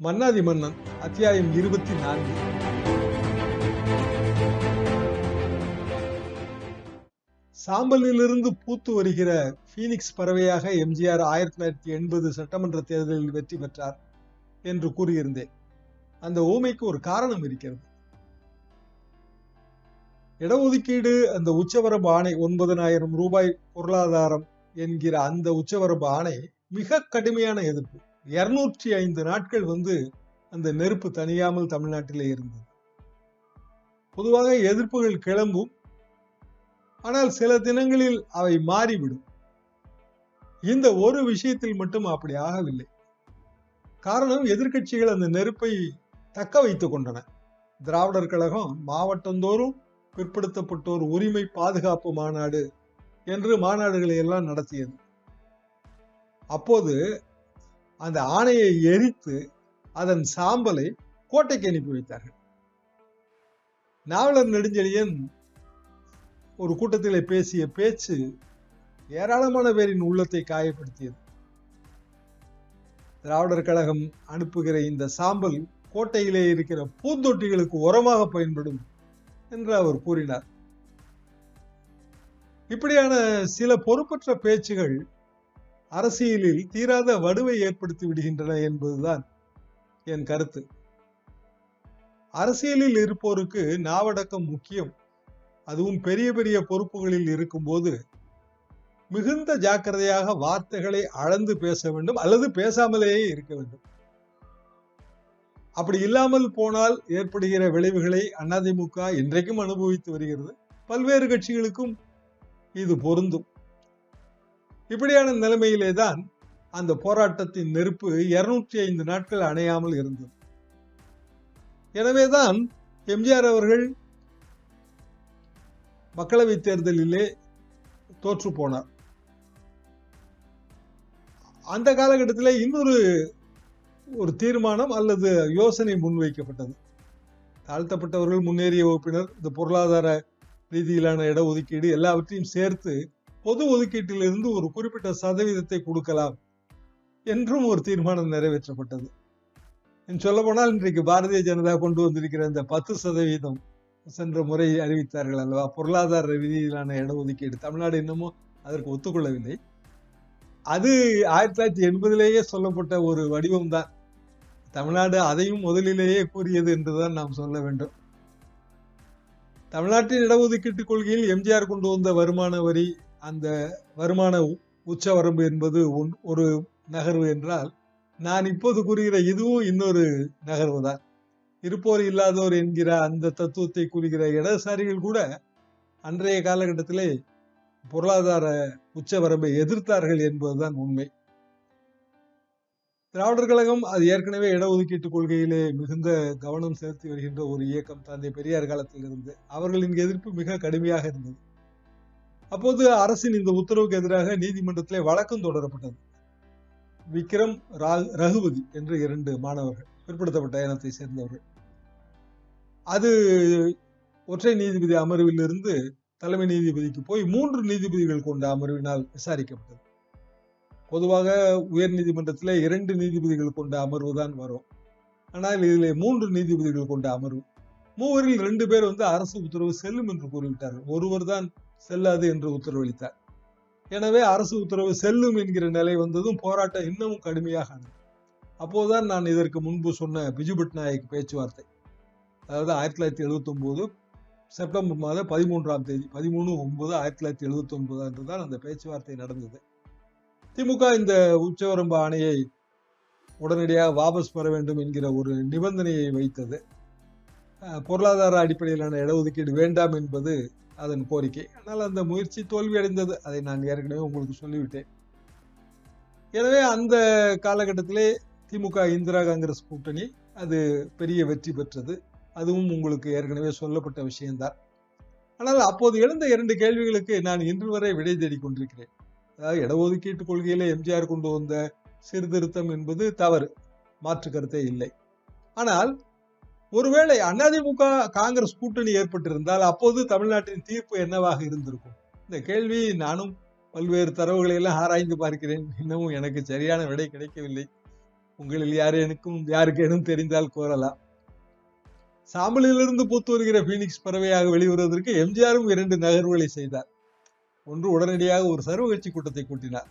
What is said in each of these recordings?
மன்னாதி மன்னன் அத்தியாயம் இருபத்தி நான்கு சாம்பலிலிருந்து பூத்து வருகிற பீனிக்ஸ் பறவையாக எம்ஜிஆர் ஆயிரத்தி தொள்ளாயிரத்தி எண்பது சட்டமன்ற தேர்தலில் வெற்றி பெற்றார் என்று கூறியிருந்தேன். அந்த ஊமைக்கு ஒரு காரணம் இருக்கிறது. இடஒதுக்கீடு அந்த உச்சவரம்பு ஆணை ஒன்பதனாயிரம் ரூபாய் பொருளாதாரம் என்கிற அந்த உச்சவரம்பு ஆணை மிக கடுமையான எதிர்ப்பு. இருநூற்றி ஐந்து நாட்கள் வந்து அந்த நெருப்பு தனியாமல் தமிழ்நாட்டிலே இருந்தது. பொதுவாக எதிர்ப்புகள் கிளம்பும். ஆனால் சில தினங்களில் அவை மாறிவிடும். இந்த ஒரு விஷயத்தில் மட்டும் அப்படி ஆகவில்லை. காரணம் எதிர்க்கட்சிகள் அந்த நெருப்பை தக்க வைத்துக் கொண்டன. திராவிடர் கழகம் மாவட்டந்தோறும் பிற்படுத்தப்பட்டோர் உரிமை பாதுகாப்பு மாநாடு என்று மாநாடுகளை எல்லாம் நடத்தியது. அப்போது அந்த ஆணையை எரித்து அதன் சாம்பலை கோட்டைக்கு அனுப்பி வைத்தார்கள். நாவலர் நெடுஞ்செழியன் ஒரு கூட்டத்திலே பேசிய பேச்சு ஏராளமான பேரின் உள்ளத்தை காயப்படுத்தியது. திராவிடர் கழகம் அனுப்புகிற இந்த சாம்பல் கோட்டையிலே இருக்கிற பூந்தொட்டிகளுக்கு உரமாக பயன்படும் என்று அவர் கூறினார். இப்படியான சில பொறுப்பற்ற பேச்சுகள் அரசியலில் தீராத வடுவை ஏற்படுத்தி விடுகின்றன என்பதுதான் என் கருத்து. அரசியலில் இருப்போருக்கு நாவடக்கம் முக்கியம். அதுவும் பெரிய பெரிய பொறுப்புகளில் இருக்கும்போது மிகுந்த ஜாக்கிரதையாக வார்த்தைகளை அளந்து பேச வேண்டும் அல்லது பேசாமலேயே இருக்க வேண்டும். அப்படி இல்லாமல் போனால் ஏற்படுகிற விளைவுகளை அதிமுக இன்றைக்கும் அனுபவித்து வருகிறது. பல்வேறு கட்சிகளுக்கும் இது பொருந்தும். இப்படியான நிலைமையிலே தான் அந்த போராட்டத்தின் நெருப்பு இருநூற்றி ஐந்து நாட்கள் அணையாமல் இருந்தது. எனவேதான் எம்ஜிஆர் அவர்கள் மக்களவை தேர்தலிலே தோற்று போனார். அந்த காலகட்டத்தில் இன்னொரு ஒரு தீர்மானம் அல்லது யோசனை முன்வைக்கப்பட்டது. தாழ்த்தப்பட்டவர்கள் முன்னேறிய வகுப்பினர் இந்த பொருளாதார ரீதியிலான இடஒதுக்கீடு எல்லாவற்றையும் சேர்த்து பொது ஒதுக்கீட்டிலிருந்து ஒரு குறிப்பிட்ட சதவீதத்தை கொடுக்கலாம் என்றும் ஒரு தீர்மானம் நிறைவேற்றப்பட்டது. சொல்ல போனால் இன்றைக்கு பாரதிய ஜனதா கொண்டு வந்திருக்கிற இந்த பத்து சதவீதம் சென்ற முறை அறிவித்தார்கள் அல்லவா? பொருளாதார ரீதியிலான இடஒதுக்கீடு. தமிழ்நாடு இன்னமும் அதற்கு ஒத்துக்கொள்ளவில்லை. அது ஆயிரத்தி தொள்ளாயிரத்தி எண்பதிலேயே சொல்லப்பட்ட ஒரு வடிவம் தான் தமிழ்நாடு அதையும் முதலிலேயே கூறியது என்றுதான் நாம் சொல்ல வேண்டும். தமிழ்நாட்டின் இடஒதுக்கீட்டு கொள்கையில் எம்ஜிஆர் கொண்டு வந்த வருமான வரி அந்த வருமான உச்சவரம்பு என்பது ஒரு நகர்வு என்றால் நான் இப்போது கூறுகிற இதுவும் இன்னொரு நகர்வு தான். இருப்போர் இல்லாதோர் என்கிற அந்த தத்துவத்தை கூறுகிற இடதுசாரிகள் கூட அன்றைய காலகட்டத்திலே பொருளாதார உச்சவரம்பை எதிர்த்தார்கள் என்பதுதான் உண்மை. திராவிடர் கழகம் அது ஏற்கனவே இடஒதுக்கீட்டு கொள்கையிலே மிகுந்த கவனம் செலுத்தி வருகின்ற ஒரு இயக்கம் தந்தை பெரியார் காலத்தில் இருந்து அவர்களின் எதிர்ப்பு மிக கடுமையாக இருந்தது. அப்போது அரசின் இந்த உத்தரவுக்கு எதிராக நீதிமன்றத்திலே வழக்கம் தொடரப்பட்டது. விக்ரம் ரகுபதி என்று இரண்டு மாணவர்கள் பிற்படுத்தப்பட்ட இனத்தை சேர்ந்தவர்கள். அது ஒற்றை நீதிபதி அமர்விலிருந்து தலைமை நீதிபதிக்கு போய் மூன்று நீதிபதிகள் கொண்ட அமர்வினால் விசாரிக்கப்பட்டது. பொதுவாக உயர் நீதிமன்றத்தில் இரண்டு நீதிபதிகள் கொண்ட அமர்வு தான் வரும். ஆனால் இதில் மூன்று நீதிபதிகள் கொண்ட அமர்வு. மூவரில் ரெண்டு பேர் வந்து அரசு உத்தரவு செல்லும் என்று கூறிவிட்டார்கள். ஒருவர் தான் செல்லாது என்று உத்தரவளித்தார். எனவே அரசு உத்தரவு செல்லும் என்கிற நிலை வந்ததும் போராட்டம் இன்னமும் கடுமையாக ஆனது அப்போதுதான் நான் இதற்கு முன்பு சொன்ன பிஜு பட்நாயக் பேச்சுவார்த்தை. அதாவது ஆயிரத்தி தொள்ளாயிரத்தி எழுபத்தி ஒன்பது செப்டம்பர் மாதம் பதிமூன்றாம் தேதி பதிமூணு ஒன்பது ஆயிரத்தி தொள்ளாயிரத்தி எழுபத்தி ஒன்பது தான் அந்த பேச்சுவார்த்தை நடந்தது. திமுக இந்த உச்சவரம்பு ஆணையை உடனடியாக வாபஸ் பெற வேண்டும் என்கிற ஒரு நிபந்தனையை வைத்தது. பொருளாதார அடிப்படையிலான இடஒதுக்கீடு வேண்டாம் என்பது அதன் கோரிக்கை. ஆனால் அந்த முயற்சி தோல்வியடைந்தது. அதை நான் ஏற்கனவே உங்களுக்கு சொல்லிவிட்டேன். எனவே அந்த காலகட்டத்திலே திமுக இந்திரா காங்கிரஸ் கூட்டணி அது பெரிய வெற்றி பெற்றது. அதுவும் உங்களுக்கு ஏற்கனவே சொல்லப்பட்ட விஷயம்தான். ஆனால் அப்போது எழுந்த இரண்டு கேள்விகளுக்கு நான் இன்று வரை விடை தேடிக் கொண்டிருக்கிறேன். அதாவது இடஒதுக்கீட்டு கொள்கையில எம்ஜிஆர் கொண்டு வந்த சீர்திருத்தம் என்பது தவறு. மாற்று கருத்தே இல்லை. ஆனால் ஒருவேளை அதிமுக காங்கிரஸ் கூட்டணி ஏற்பட்டிருந்தால் அப்போது தமிழ்நாட்டின் தீர்ப்பு என்னவாக இருந்திருக்கும்? இந்த கேள்வி நானும் பல்வேறு தரவுகளை எல்லாம் ஆராய்ந்து பார்க்கிறேன். இன்னமும் எனக்கு சரியான விடை கிடைக்கவில்லை. உங்களில் யாரேனுக்கும் யாருக்கேனும் தெரிந்தால் கூறலாம் சாம்பலிலிருந்து பூத்து வருகிற பீனிக்ஸ் பறவையாக வெளிவருவதற்கு எம்ஜிஆரும் இரண்டு நகர்வுகளை செய்தார். ஒன்று உடனடியாக ஒரு சர்வ கட்சி கூட்டத்தை கூட்டினார்.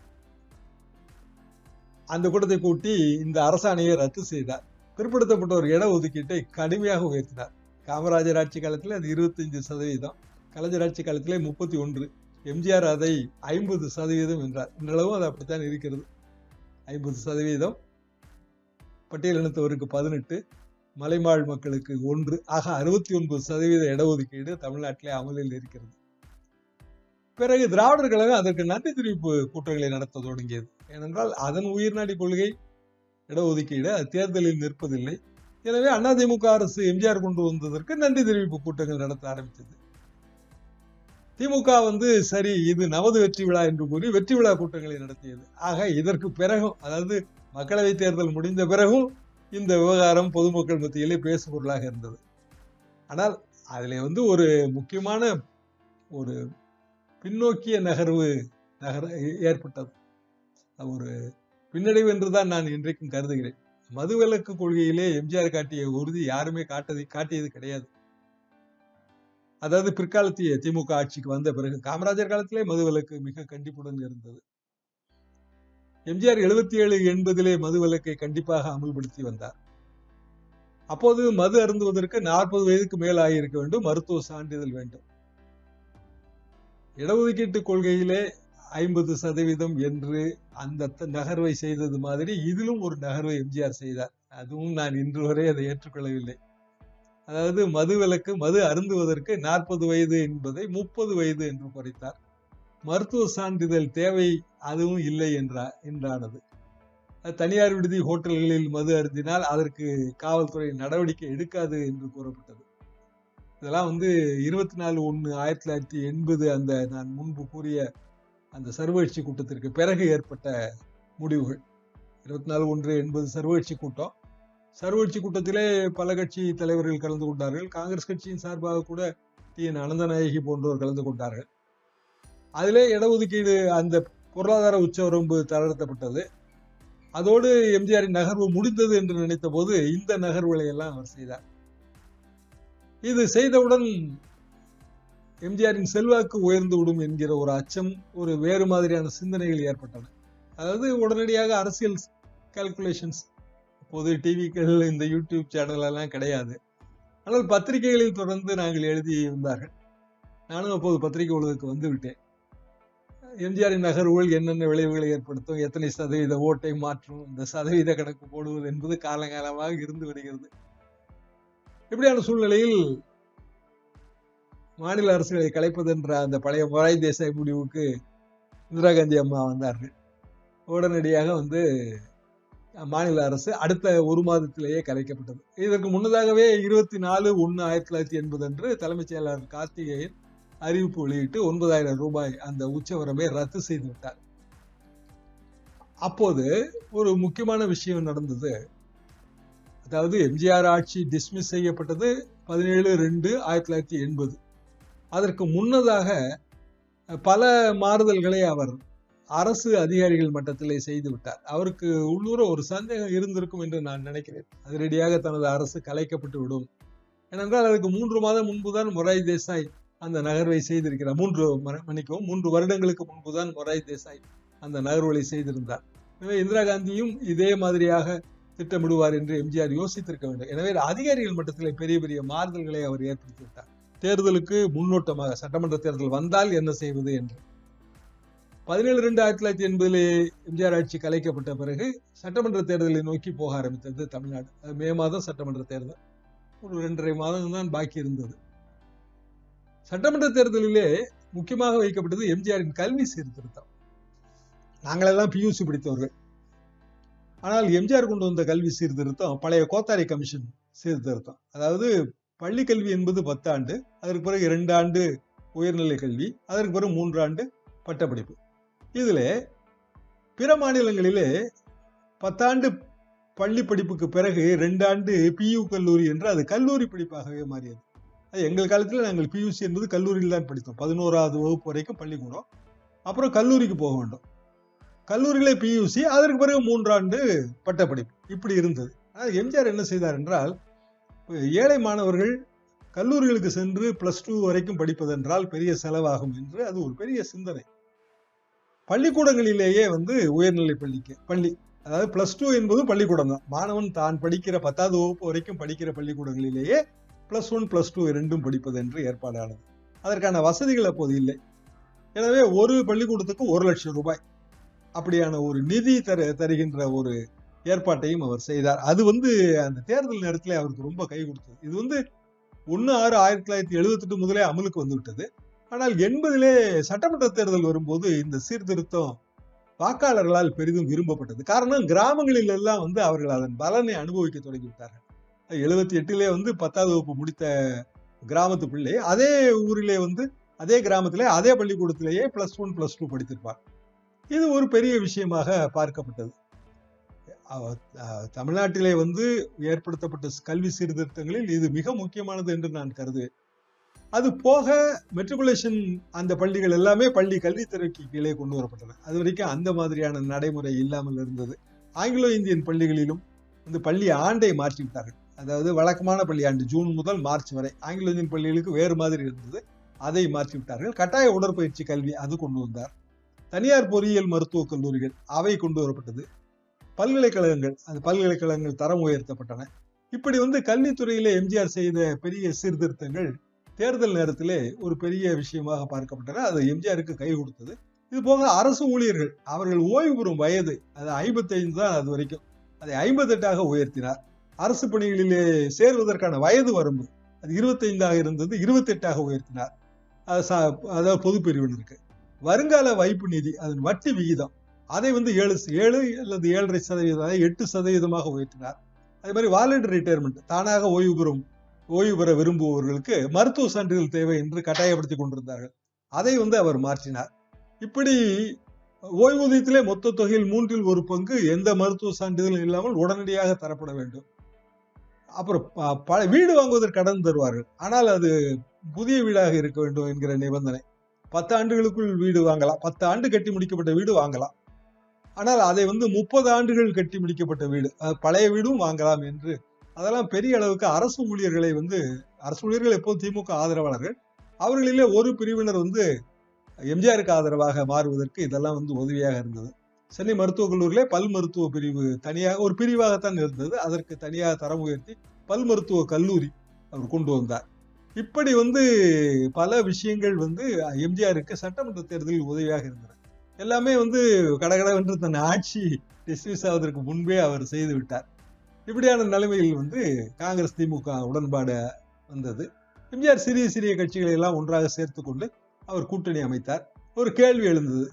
அந்த கூட்டத்தை கூட்டி இந்த அரசாணையை ரத்து செய்தார். பிற்படுத்தப்பட்ட ஒரு இட ஒதுக்கீட்டை கடுமையாக உயர்த்தினார். காமராஜர் ஆட்சி காலத்தில் அது இருபத்தஞ்சு சதவீதம் கலைஞர் ஆட்சி காலத்திலே முப்பத்தி ஒன்று எம்ஜிஆர் அதை ஐம்பது சதவீதம் என்றார். இன்றளவும் அது அப்படித்தான் இருக்கிறது. ஐம்பது சதவீதம் பட்டியலினத்தவருக்கு பதினெட்டு மலைமாழ் மக்களுக்கு ஒன்று ஆக அறுபத்தி ஒன்பது சதவீத இடஒதுக்கீடு தமிழ்நாட்டிலே அமலில் இருக்கிறது. பிறகு திராவிடர் கழகம் அதற்கு நன்றி தெரிவிப்பு கூட்டங்களை நடத்த தொடங்கியது. ஏனென்றால் அதன் உயிர்நாடி கொள்கை இடஒதுக்கீடு அது தேர்தலில் நிற்பதில்லை. எனவே அதிமுக அரசு எம்ஜிஆர் கொண்டு வந்ததற்கு நன்றி தெரிவிப்பு கூட்டங்கள் நடத்த ஆரம்பித்தது. திமுக வந்து சரி இது நமது வெற்றி விழா என்று கூறி வெற்றி விழா கூட்டங்களை நடத்தியது. ஆக இதற்கு பிறகும் அதாவது மக்களவை தேர்தல் முடிந்த பிறகும் இந்த விவகாரம் பொதுமக்கள் மத்தியிலே பேசு பொருளாக இருந்தது. ஆனால் அதில் வந்து ஒரு முக்கியமான ஒரு பின்னோக்கிய நகர்வு நகர ஏற்பட்டது. ஒரு பின்னடைவு என்றுதான் நான் இன்றைக்கும் கருதுகிறேன். மதுவிலக்கு கொள்கையிலே எம்ஜிஆர் காட்டிய உறுதி யாருமே காட்டது காட்டியது கிடையாது. அதாவது பிற்காலத்திய திமுக ஆட்சிக்கு வந்த பிறகு காமராஜர் காலத்திலே மதுவிலக்கு மிக கண்டிப்புடன் இருந்தது. எம்ஜிஆர் எழுபத்தி ஏழு எண்பதிலே மதுவிலக்கை கண்டிப்பாக அமல்படுத்தி வந்தார். அப்போது மது அருந்துவதற்கு நாற்பது வயதுக்கு மேல் ஆகியிருக்க வேண்டும் மருத்துவ சான்றிதழ் வேண்டும். இடஒதுக்கீட்டு கொள்கையிலே ஐம்பது சதவீதம் என்று அந்த நகர்வை செய்தது மாதிரி இதிலும் ஒரு நகர்வை எம்ஜிஆர் செய்தார். அதுவும் நான் இன்று வரை அதை ஏற்றுக்கொள்ளவில்லை. அதாவது மது விலக்கு மது அருந்துவதற்கு நாற்பது வயது என்பதை முப்பது வயது என்று குறைத்தார். மருத்துவ சான்றிதழ் தேவை அதுவும் இல்லை என்றா என்றானது. தனியார் விடுதி ஹோட்டல்களில் மது அருந்தினால் அதற்கு காவல்துறை நடவடிக்கை எடுக்காது என்று கூறப்பட்டது. இதெல்லாம் வந்து இருபத்தி நாலு ஒன்று ஆயிரத்தி தொள்ளாயிரத்தி எண்பது அந்த நான் முன்பு கூறிய அந்த சர்வகட்சி கூட்டத்திற்கு பிறகு ஏற்பட்ட முடிவுகள். இருபத்தி நாலு ஒன்று எண்பது சர்வகட்சி கூட்டம். சர்வகட்சி கூட்டத்திலே பல கட்சி தலைவர்கள் கலந்து கொண்டார்கள். காங்கிரஸ் கட்சியின் சார்பாக கூட டி. என். அனந்தநாயகி போன்றோர் கலந்து கொண்டார்கள். அதிலே இடஒதுக்கீடு அந்த பொருளாதார உச்சவரம்பு தளர்த்தப்பட்டது. அதோடு எம்ஜிஆரின் நகர்வு முடிந்தது என்று நினைத்த போது இந்த நகர்வுகளை எல்லாம் அவர் செய்தார். இது செய்தவுடன் எம்ஜிஆரின் செல்வாக்கு உயர்ந்து விடும் என்கிற ஒரு அச்சம் ஒரு வேறு மாதிரியான சிந்தனைகள் ஏற்பட்டன. அதாவது உடனடியாக அரசியல் கால்குலேஷன்ஸ் அப்போது டிவிக்கள் இந்த யூடியூப் சேனல் எல்லாம் கிடையாது. ஆனால் பத்திரிகைகளில் தொடர்ந்து நாங்கள் எழுதி இருந்தார்கள் நானும் அப்போது பத்திரிகை உலகத்துக்கு வந்து விட்டேன். எம்ஜிஆரின் நகர்வுகள் என்னென்ன விளைவுகளை ஏற்படுத்தும் எத்தனை சதவீத ஓட்டை மாற்றும் இந்த சதவீத கணக்கு போடுவது என்பது காலங்காலமாக இருந்து வருகிறது. இப்படியான சூழ்நிலையில் மாநில அரசுகளை கலைப்பது என்ற அந்த பழைய மொராய் தேசாய் முடிவுக்கு இந்திரா காந்தி அம்மா வந்தார்கள். உடனடியாக வந்து மாநில அரசு அடுத்த ஒரு மாதத்திலேயே கலைக்கப்பட்டது. இதற்கு முன்னதாகவே இருபத்தி நாலு ஒன்று ஆயிரத்தி தொள்ளாயிரத்தி எண்பது அன்று தலைமைச் செயலாளர் கார்த்திகேயன் அறிவிப்பு வெளியிட்டு ஒன்பதாயிரம் ரூபாய் அந்த உச்சவரம்பை ரத்து செய்து விட்டார். அப்போது ஒரு முக்கியமான விஷயம் நடந்தது. அதாவது எம்ஜிஆர் ஆட்சி டிஸ்மிஸ் செய்யப்பட்டது பதினேழு ரெண்டு ஆயிரத்தி தொள்ளாயிரத்தி எண்பது. அதற்கு முன்னதாக பல மாறுதல்களை அவர் அரசு அதிகாரிகள் மட்டத்திலே செய்து விட்டார். அவருக்கு உள்ளூர ஒரு சந்தேகம் இருந்திருக்கும் என்று நான் நினைக்கிறேன். அதிரடியாக தனது அரசு கலைக்கப்பட்டு விடும். ஏனென்றால் அதுக்கு மூன்று மாதம் முன்புதான் மொராய் தேசாய் அந்த நகர்வை செய்திருக்கிறார். மூன்று மணிக்கும் மூன்று வருடங்களுக்கு முன்புதான் மொராய் தேசாய் அந்த நகர்வுகளை செய்திருந்தார். எனவே இந்திரா காந்தியும் இதே மாதிரியாக திட்டமிடுவார் என்று எம்ஜிஆர் யோசித்திருக்க வேண்டும். எனவே அதிகாரிகள் மட்டத்தில் பெரிய பெரிய மாறுதல்களை அவர் ஏற்படுத்தி விட்டார். தேர்தலுக்கு முன்னோட்டமாக சட்டமன்ற தேர்தல் வந்தால் என்ன செய்வது என்று. பதினேழு ரெண்டு ஆயிரத்தி தொள்ளாயிரத்தி எண்பதிலே எம்ஜிஆர் ஆட்சி கலைக்கப்பட்ட பிறகு சட்டமன்ற தேர்தலை நோக்கி போக ஆரம்பித்தது தமிழ்நாடு. மே மாதம் சட்டமன்ற தேர்தல். ஒரு ரெண்டரை மாதம் தான் பாக்கி இருந்தது. சட்டமன்ற தேர்தலிலே முக்கியமாக வைக்கப்பட்டது எம்ஜிஆரின் கல்வி சீர்திருத்தம். நாங்களெல்லாம் பியூசி பிடித்தவர்கள். ஆனால் எம்ஜிஆர் கொண்டு வந்த கல்வி சீர்திருத்தம் பழைய கோத்தாரி கமிஷன் சீர்திருத்தம். அதாவது பள்ளி கல்வி என்பது பத்தாண்டு அதற்கு பிறகு இரண்டு ஆண்டு உயர்நிலை கல்வி அதற்கு பிறகு மூன்று ஆண்டு பட்டப்படிப்பு. இதில் பிற மாநிலங்களிலே பத்தாண்டு பள்ளி படிப்புக்கு பிறகு ரெண்டு ஆண்டு பியூ கல்லூரி என்று அது கல்லூரி படிப்பாகவே மாறியது. அது எங்கள் காலத்தில் நாங்கள் பியூசி என்பது கல்லூரியில் தான் படித்தோம். பதினோராவது வகுப்பு வரைக்கும் பள்ளிக்கூடம். அப்புறம் கல்லூரிக்கு போக வேண்டும். கல்லூரியில் பியூசி அதற்கு பிறகு மூன்றாண்டு பட்டப்படிப்பு. இப்படி இருந்தது. ஆனால் எம்ஜிஆர் என்ன செய்தார் என்றால் ஏழை மாணவர்கள் கல்லூரிகளுக்கு சென்று பிளஸ் டூ வரைக்கும் படிப்பதென்றால் பெரிய செலவாகும் என்று அது ஒரு பெரிய சிந்தனை. பள்ளிக்கூடங்களிலேயே வந்து உயர்நிலை பள்ளிக்கு பள்ளி அதாவது பிளஸ் டூ என்பது பள்ளிக்கூடம் தான். மாணவன் தான் படிக்கிற பத்தாவது வகுப்பு வரைக்கும் படிக்கிற பள்ளிக்கூடங்களிலேயே பிளஸ் ஒன் பிளஸ் டூ இரண்டும் படிப்பது என்று ஏற்பாடானது. அதற்கான வசதிகள் அப்போது இல்லை. எனவே ஒரு பள்ளிக்கூடத்துக்கு ஒரு லட்சம் ரூபாய். அப்படியான ஒரு நிதி தர தருகின்ற ஒரு ஏற்பாட்டையும் அவர் செய்தார். அது வந்து அந்த தேர்தல் நேரத்தில் அவருக்கு ரொம்ப கை கொடுத்தது. இது வந்து ஒன்று ஆறு ஆயிரத்தி தொள்ளாயிரத்தி எழுபத்தெட்டு முதலே அமலுக்கு வந்து விட்டது ஆனால் எண்பதிலே சட்டமன்ற தேர்தல் வரும்போது இந்த சீர்திருத்தம் வாக்காளர்களால் பெரிதும் விரும்பப்பட்டது. காரணம் கிராமங்களில் எல்லாம் வந்து அவர்கள் அதன் பலனை அனுபவிக்க தொடங்கிவிட்டார்கள். எழுபத்தி எட்டிலே வந்து பத்தாவது வகுப்பு முடித்த கிராமத்து பிள்ளை அதே ஊரிலே வந்து அதே கிராமத்திலே அதே பள்ளிக்கூடத்திலேயே பிளஸ் ஒன் பிளஸ் டூ படித்திருப்பார். இது ஒரு பெரிய விஷயமாக பார்க்கப்பட்டது. தமிழ்நாட்டிலே வந்து ஏற்படுத்தப்பட்ட கல்வி சீர்திருத்தங்களில் இது மிக முக்கியமானது என்று நான் கருதுவேன். அது போக மெட்ரிகுலேஷன் அந்த பள்ளிகள் எல்லாமே பள்ளி கல்வித்துறைக்கு கீழே கொண்டு வரப்பட்டன. அது வரைக்கும் அந்த மாதிரியான நடைமுறை இல்லாமல் இருந்தது. ஆங்கிலோ இந்தியன் பள்ளிகளிலும் இந்த பள்ளி ஆண்டை மாற்றிவிட்டார்கள். அதாவது வழக்கமான பள்ளி ஆண்டு ஜூன் முதல் மார்ச் வரை ஆங்கிலோ இந்தியன் பள்ளிகளுக்கு வேறு மாதிரி இருந்தது. அதை மாற்றிவிட்டார்கள். கட்டாய உடற்பயிற்சி கல்வி அது கொண்டு வந்தார். தனியார் பொறியியல் மருத்துவக் கல்லூரிகள் அவை கொண்டு வரப்பட்டது. பல்கலைக்கழகங்கள் அந்த பல்கலைக்கழகங்கள் தரம் உயர்த்தப்பட்டன. இப்படி வந்து கல்வித்துறையிலே எம்ஜிஆர் செய்த பெரிய சீர்திருத்தங்கள் தேர்தல் நேரத்திலே ஒரு பெரிய விஷயமாக பார்க்கப்பட்டன. அது எம்ஜிஆருக்கு கை கொடுத்தது. இது போக அரசு ஊழியர்கள் அவர்கள் ஓய்வு பெறும் வயது அது ஐம்பத்தைந்து தான் அது வரைக்கும். அதை ஐம்பத்தெட்டாக உயர்த்தினார். அரசு பணிகளிலே சேருவதற்கான வயது வரம்பு அது இருபத்தைந்தாக இருந்தது இருபத்தெட்டாக உயர்த்தினார். அதாவது பொது பிரிவினருக்கு. வருங்கால வைப்பு நிதி அதன் வட்டி விகிதம் அதை வந்து ஏழு ஏழு அல்லது ஏழரை சதவீதம் எட்டு சதவீதமாக உயர்த்தினார். அதே மாதிரி வாலண்டரி ரிட்டையர்மெண்ட் தானாக ஓய்வு பெறும் ஓய்வு பெற விரும்புபவர்களுக்கு மருத்துவ சான்றிதழ் தேவை என்று கட்டாயப்படுத்தி கொண்டிருந்தார்கள். அதை வந்து அவர் மாற்றினார். இப்படி ஓய்வூதியத்திலே மொத்த தொகையில் மூன்றில் ஒரு பங்கு எந்த மருத்துவ சான்றிதழும் இல்லாமல் உடனடியாக தரப்பட வேண்டும். அப்புறம் பல வீடு வாங்குவதற்கு கடன் தருவார்கள். ஆனால் அது புதிய வீடாக இருக்க வேண்டும் என்கிற நிபந்தனை. பத்து ஆண்டுகளுக்குள் வீடு வாங்கலாம். பத்து ஆண்டு கட்டி முடிக்கப்பட்ட வீடு வாங்கலாம். ஆனால் அதை வந்து முப்பது ஆண்டுகள் கட்டி முடிக்கப்பட்ட வீடு. பழைய வீடும் வாங்கலாம் என்று. அதெல்லாம் பெரிய அளவுக்கு அரசு ஊழியர்களை வந்து அரசு ஊழியர்கள் எப்போது திமுக ஆதரவாளர்கள். அவர்களிலே ஒரு பிரிவினர் வந்து எம்ஜிஆருக்கு ஆதரவாக மாறுவதற்கு இதெல்லாம் வந்து உதவியாக இருந்தது. சென்னை மருத்துவக் கல்லூரியிலே பல் மருத்துவ பிரிவு தனியாக ஒரு பிரிவாகத்தான் இருந்தது. அதற்கு தனியாக தரம் உயர்த்தி பல் மருத்துவ கல்லூரி அவர் கொண்டு வந்தார். இப்படி வந்து பல விஷயங்கள் வந்து எம்ஜிஆருக்கு சட்டமன்ற தேர்தலில் உதவியாக இருந்தன எல்லாமே வந்து கடகடவென்று தன் ஆட்சி டிஸ்மிஸ் ஆவதற்கு முன்பே அவர் செய்து விட்டார். இப்படியான நிலைமையில் வந்து காங்கிரஸ் திமுக உடன்பாடு வந்தது. எம்ஜிஆர் சிறிய சிறிய கட்சிகளை எல்லாம் ஒன்றாக சேர்த்து கொண்டு அவர் கூட்டணி அமைத்தார். ஒரு கேள்வி எழுந்தது.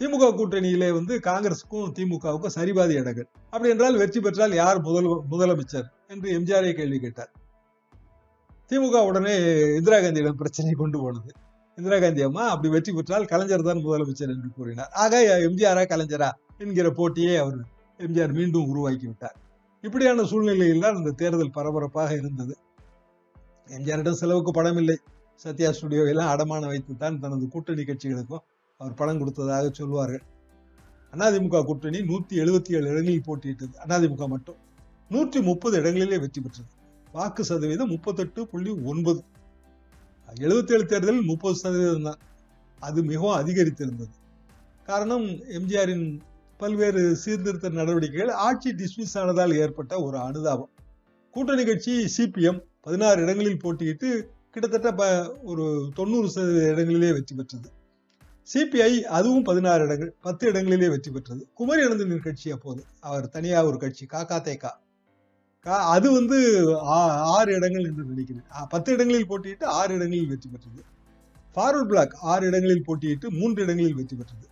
திமுக கூட்டணியிலே வந்து காங்கிரஸுக்கும் திமுகவுக்கும் சரிபாதி இடங்கள் அப்படி என்றால் வெற்றி பெற்றால் யார் முதல் முதலமைச்சர் என்று எம்ஜிஆரை கேள்வி கேட்டார். திமுக உடனே இந்திரா காந்தியிடம் பிரச்சனை கொண்டு போனது. இந்திரா காந்தி அம்மா அப்படி வெற்றி பெற்றால் கலைஞர் தான் முதலமைச்சர் என்று கூறினார். ஆக எம்ஜிஆரா கலைஞரா என்கிற போட்டியை அவர் எம்ஜிஆர் மீண்டும் உருவாக்கி விட்டார். இப்படியான சூழ்நிலையில் தான் அந்த தேர்தல் பரபரப்பாக இருந்தது. எம்ஜிஆரிடம் செலவுக்கு படம் இல்லை. சத்யா ஸ்டுடியோவெல்லாம் அடமானம் வைத்து தான் தனது கூட்டணி கட்சிகளுக்கும் அவர் பணம் கொடுத்ததாக சொல்வார்கள். அதிமுக கூட்டணி நூற்றி எழுபத்தி ஏழு இடங்களில் போட்டியிட்டது. அதிமுக மட்டும் நூற்றி முப்பது இடங்களிலே வெற்றி பெற்றது. வாக்கு சதவீதம் முப்பத்தெட்டு புள்ளி ஒன்பது. எழுபத்தி ஏழு தேர்தலில் முப்பது சதவீதம் தான். அது மிகவும் அதிகரித்திருந்தது. காரணம் எம்ஜிஆரின் பல்வேறு சீர்திருத்த நடவடிக்கைகள் ஆட்சி டிஸ்மிஸ் ஆனதால் ஏற்பட்ட ஒரு அனுதாபம். கூட்டணி கட்சி சிபிஎம் பதினாறு இடங்களில் போட்டியிட்டு கிட்டத்தட்ட ஒரு தொண்ணூறு சதவீத இடங்களிலே வெற்றி பெற்றது. சிபிஐ அதுவும் பதினாறு இடங்கள் பத்து இடங்களிலே வெற்றி பெற்றது. குமரி அனந்தனின் கட்சி அப்போது அவர் தனியாக ஒரு கட்சி காக்கா தேக்கா அது வந்து ஆறு இடங்கள் என்று நினைக்கிறேன். பத்து இடங்களில் போட்டியிட்டு ஆறு இடங்களில் வெற்றி பெற்றது. ஃபார்வர்ட் பிளாக் ஆறு இடங்களில் போட்டியிட்டு மூன்று இடங்களில் வெற்றி பெற்றது.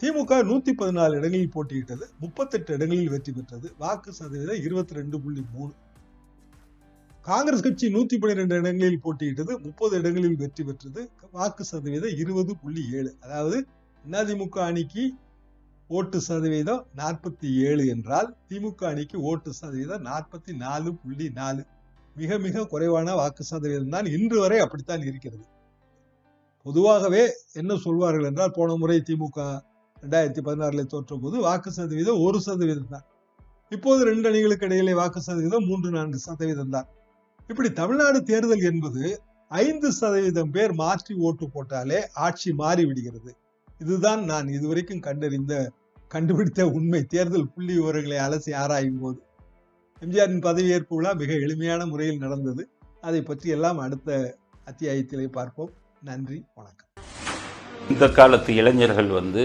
திமுக நூத்தி பதினாலு இடங்களில் போட்டியிட்டது முப்பத்தெட்டு இடங்களில் வெற்றி பெற்றது. வாக்கு சதவீதம் இருபத்தி ரெண்டு புள்ளி மூணு. காங்கிரஸ் கட்சி நூத்தி பன்னிரெண்டு இடங்களில் போட்டியிட்டது முப்பது இடங்களில் வெற்றி பெற்றது. வாக்கு சதவீதம் இருபது புள்ளி ஏழு. அதாவது அதிமுக அணிக்கு ஓட்டு சதவீதம் நாற்பத்தி ஏழு என்றால் திமுக அணிக்கு ஓட்டு சதவீதம் நாற்பத்தி நாலு புள்ளி நாலு. மிக மிக குறைவான வாக்கு சதவீதம் தான் இன்று வரை அப்படித்தான் இருக்கிறது. பொதுவாகவே என்ன சொல்வார்கள் என்றால் போன முறை திமுக ரெண்டாயிரத்தி பதினாறுல தோற்ற போது வாக்கு சதவீதம் ஒரு சதவீதம் தான். இப்போது ரெண்டு அணிகளுக்கு இடையிலே வாக்கு சதவீதம் மூன்று நான்கு சதவீதம் தான். இப்படி தமிழ்நாடு தேர்தல் என்பது ஐந்து சதவீதம் பேர் மாற்றி ஓட்டு போட்டாலே ஆட்சி மாறி விடுகிறது இதுதான் நான் இதுவரைக்கும் கண்டறிந்த கண்டுபிடித்த உண்மை. தேர்தல் புள்ளி விவரங்களை அலசி ஆராயும் போது எம்ஜிஆரின் பதவியேற்பு விழா மிக எளிமையான முறையில் நடந்தது. அதை பற்றி எல்லாம் அடுத்த அத்தியாயத்திலே பார்ப்போம். நன்றி வணக்கம். இந்த காலத்து இளைஞர்கள் வந்து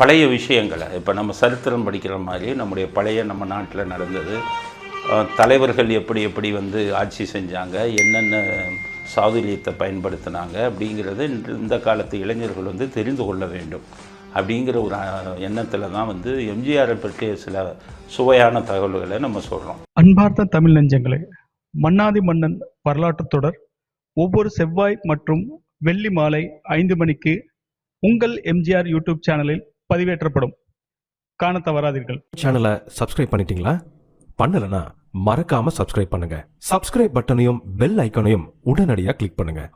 பழைய விஷயங்களை இப்போ நம்ம சரித்திரம் படிக்கிற மாதிரி நம்முடைய பழைய நம்ம நாட்டில் நடந்தது. தலைவர்கள் எப்படி எப்படி வந்து ஆட்சி செஞ்சாங்க என்னென்ன சாதுரியத்தை பயன்படுத்தினாங்க அப்படிங்கிறத இந்த காலத்து இளைஞர்கள் வந்து தெரிந்து கொள்ள வேண்டும். அப்படிங்கிற ஒரு எண்ணத்தில் தான் வந்து எம்ஜிஆரை பற்றிய சில சுவையான தகவல்களை நம்ம சொல்கிறோம் அன்பார்ந்த தமிழ் நெஞ்சங்களே மன்னாதி மன்னன் வரலாற்றுத் தொடர் ஒவ்வொரு செவ்வாய் மற்றும் வெள்ளி மாலை ஐந்து மணிக்கு உங்கள் எம்ஜிஆர் யூடியூப் சேனலில் பதிவேற்றப்படும். காணத் தவறாதீர்கள். சேனலை சப்ஸ்கிரைப் பண்ணிட்டீங்களா? பண்ணலனா மறக்காம சப்ஸ்கிரைப் பண்ணுங்க. சப்ஸ்கிரைப் பட்டனையும் பெல் ஐகானையும் உடனடியாக கிளிக் பண்ணுங்க.